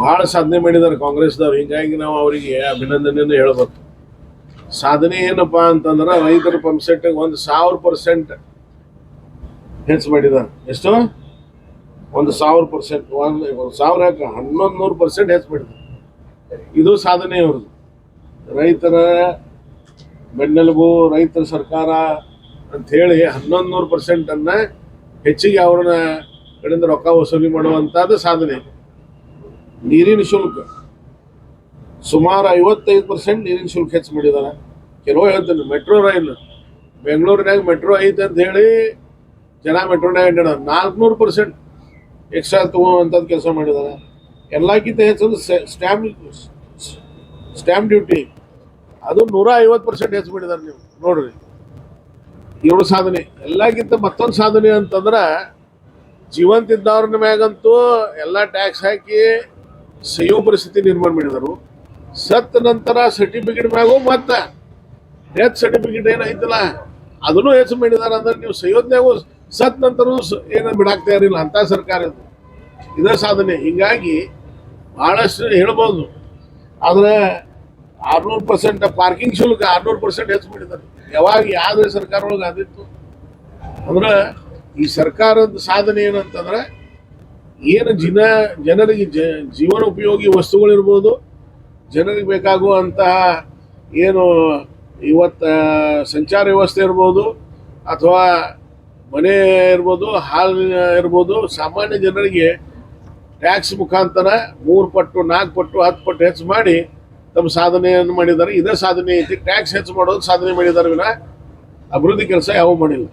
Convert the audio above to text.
ಬಹಳ ಸಾಧನೆ ಮಾಡಿದ್ದಾರೆ ಕಾಂಗ್ರೆಸ್ದವ್ರು ಹಿಂಗಾಗಿ ನಾವು ಅವರಿಗೆ ಅಭಿನಂದನೆಯನ್ನು ಹೇಳ್ಬೇಕು. ಸಾಧನೆ ಏನಪ್ಪಾ ಅಂತಂದ್ರೆ ರೈತರ ಪಂಪ್ಸೆಟ್ ಒಂದು ಸಾವಿರ ಪರ್ಸೆಂಟ್ ಹೆಚ್ಚು ಮಾಡಿದ ಎಷ್ಟು? ಒಂದು ಸಾವಿರ ಪರ್ಸೆಂಟ್, ಒಂದು ಒಂದು ಸಾವಿರ ಯಾಕೆ? ಹನ್ನೊಂದು ನೂರು ಪರ್ಸೆಂಟ್ ಹೆಚ್ಚು ಮಾಡಿದ ಇದು ಸಾಧನೆ ಅವ್ರದ್ದು ರೈತರ ಬೆನ್ನೆಲುಬು, ರೈತರ ಸರ್ಕಾರ ಅಂತ ಹೇಳಿ ಹನ್ನೊಂದು ನೂರು ಪರ್ಸೆಂಟನ್ನು ಹೆಚ್ಚಿಗೆ ಅವ್ರನ್ನ ಕಡೆಯಿಂದ ರೊಕ್ಕ ವಸೂಲಿ ಮಾಡುವಂಥದ್ದು ಸಾಧನೆ. ನೀರಿನ ಶುಲ್ಕ. ಸುಮಾರು ಐವತ್ತೈದು ಪರ್ಸೆಂಟ್ ನೀರಿನ ಶುಲ್ಕ ಹೆಚ್ಚು ಮಾಡಿದ್ದಾರೆ. ಕೆಲವು ಹೇಳ್ತೀನಿ ಮೆಟ್ರೋ ರೈಲ್ ಬೆಂಗಳೂರಿನಾಗ ಮೆಟ್ರೋ ಐತೆ ಅಂತ ಹೇಳಿ ಜನ ಮೆಟ್ರೋನಾಗ ಅಡ್ಡಾಡ ನಾಲ್ಕುನೂರು ಪರ್ಸೆಂಟ್ ಎಕ್ಸ್ಟ್ರಾ ತಗೋವಂಥದ್ದು ಕೆಲಸ ಮಾಡಿದ್ದಾರೆ. ಎಲ್ಲಕ್ಕಿಂತ ಹೆಚ್ಚು ಸ್ಟ್ಯಾಂಪ್ ಸ್ಟ್ಯಾಂಪ್ ಡ್ಯೂಟಿ ಅದು ನೂರ ಐವತ್ತು ಪರ್ಸೆಂಟ್ ಹೆಚ್ಚು ಮಾಡಿದ್ದಾರೆ ನೀವು, ನೋಡ್ರಿ. ಏಳು ಸಾಧನೆ. ಎಲ್ಲಕ್ಕಿಂತ ಮತ್ತೊಂದು ಸಾಧನೆ ಅಂತಂದ್ರೆ ಜೀವಂತ ಮ್ಯಾಗಂತೂ ಎಲ್ಲ ಟ್ಯಾಕ್ಸ್ ಹಾಕಿ ಸಯೋ ಪರಿಸ್ಥಿತಿ ನಿರ್ಮಾಣ ಮಾಡಿದರು. ಸತ್ತ ನಂತರ ಸರ್ಟಿಫಿಕೇಟ್ ಮ್ಯಾಗೂ ಮತ್ತೆ. ಡೆತ್ ಸರ್ಟಿಫಿಕೇಟ್ ಏನೈತಲ್ಲ ಅದನ್ನು ಹೆಚ್ಚು ಮಾಡಿದಾರೆ ಅಂದ್ರೆ ನೀವು ಸಯೋದ್ನ್ಯಾಗೂ ಸತ್ ನಂತರ ಏನ ಬಿಡಾಕ್ತಾ ಇರಲಿಲ್ಲ ಅಂತ ಸರ್ಕಾರ ಇದು. ಸಾಧನೆ. ಹಿಂಗಾಗಿ ಬಹಳಷ್ಟು ಹೇಳ್ಬೋದು. ಆದರೆ ಆರ್ನೂರು ಪರ್ಸೆಂಟ್ ಪಾರ್ಕಿಂಗ್ ಶುಲ್ಕ ಆರ್ನೂರು ಪರ್ಸೆಂಟ್ ಹೆಚ್ಚು ಮಾಡಿದ್ದಾರೆ. ಯಾವಾಗ ಯಾವ ಸರ್ಕಾರ ಒಳಗೆ ಆದಿತ್ತು. ಅಂದ್ರೆ ಈ ಸರ್ಕಾರದ ಸಾಧನೆ ಏನಂತಂದ್ರೆ ಏನು ಜನ, ಜನರಿಗೆ ಜೀವನ ಉಪಯೋಗಿ ವಸ್ತುಗಳಿರ್ಬೋದು ಜನರಿಗೆ ಬೇಕಾಗುವಂತಹ ಏನು ಇವತ್ತು ಸಂಚಾರ ವ್ಯವಸ್ಥೆ ಇರ್ಬೋದು ಅಥವಾ ಮನೆ ಇರ್ಬೋದು, ಹಾಲ್ ಇರ್ಬೋದು, ಸಾಮಾನ್ಯ ಜನರಿಗೆ ಟ್ಯಾಕ್ಸ್ ಮುಖಾಂತರ ಮೂರು ಪಟ್ಟು, ನಾಲ್ಕು ಪಟ್ಟು, ಹತ್ತು ಪಟ್ಟು ಹೆಚ್ಚು ಮಾಡಿ ತಮ್ಮ ಸಾಧನೆಯನ್ನು ಮಾಡಿದ್ದಾರೆ. ಇದೇ ಸಾಧನೆ ಐತಿ. ಟ್ಯಾಕ್ಸ್ ಹೆಚ್ಚು ಮಾಡೋದು ಸಾಧನೆ ಮಾಡಿದ್ದಾರೆ ವಿನ ಅಭಿವೃದ್ಧಿ ಕೆಲಸ ಯಾವ ಮಾಡಿಲ್ಲ.